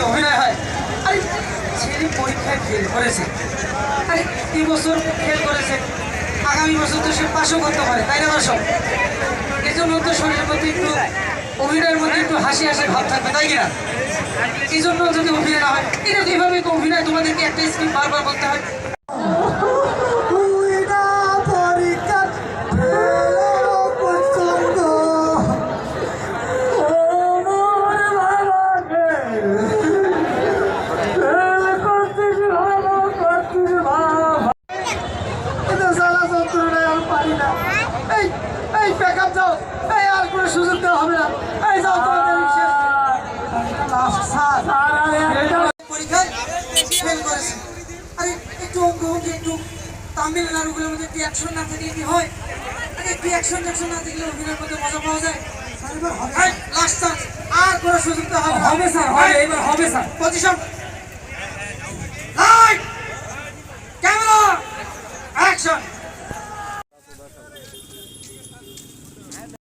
যদি অভিনয় হয়। আরে, ছেলে পরীক্ষায় ফেল করেছে। আরে এবছর ফেল করেছে। আগামী বছর তো সে পাশও করতে পারে, তাই না বসো এজন্য তো শরীরের প্রতি একটু, অভিনয়ের মধ্যে একটু হাসি হাসি ভাব থাকবে, তাই কিনা? এই জন্য যদি অভিনয় না হয়, এটা এইভাবে অভিনয়, তোমাদেরকে একটা স্ক্রিপ্ট বারবার বলতে হয়। সুযোগ দেওয়া হবে না। এই যাও তোমাদের পরীক্ষায় ফেল করেছে। আরে একটু তামিলনাড়ুগুলোর মধ্যে একটু অ্যাকশন না থাকলে কি হয়? আরে একটু অ্যাকশন ট্যাকশন না থাকলে অভিনয়ের মধ্যে মজা পাওয়া যায়। লাস্ট চান্স আর কোনো সুযোগ তো হবে হবে স্যার হবে এবার হবে sir. Position light camera action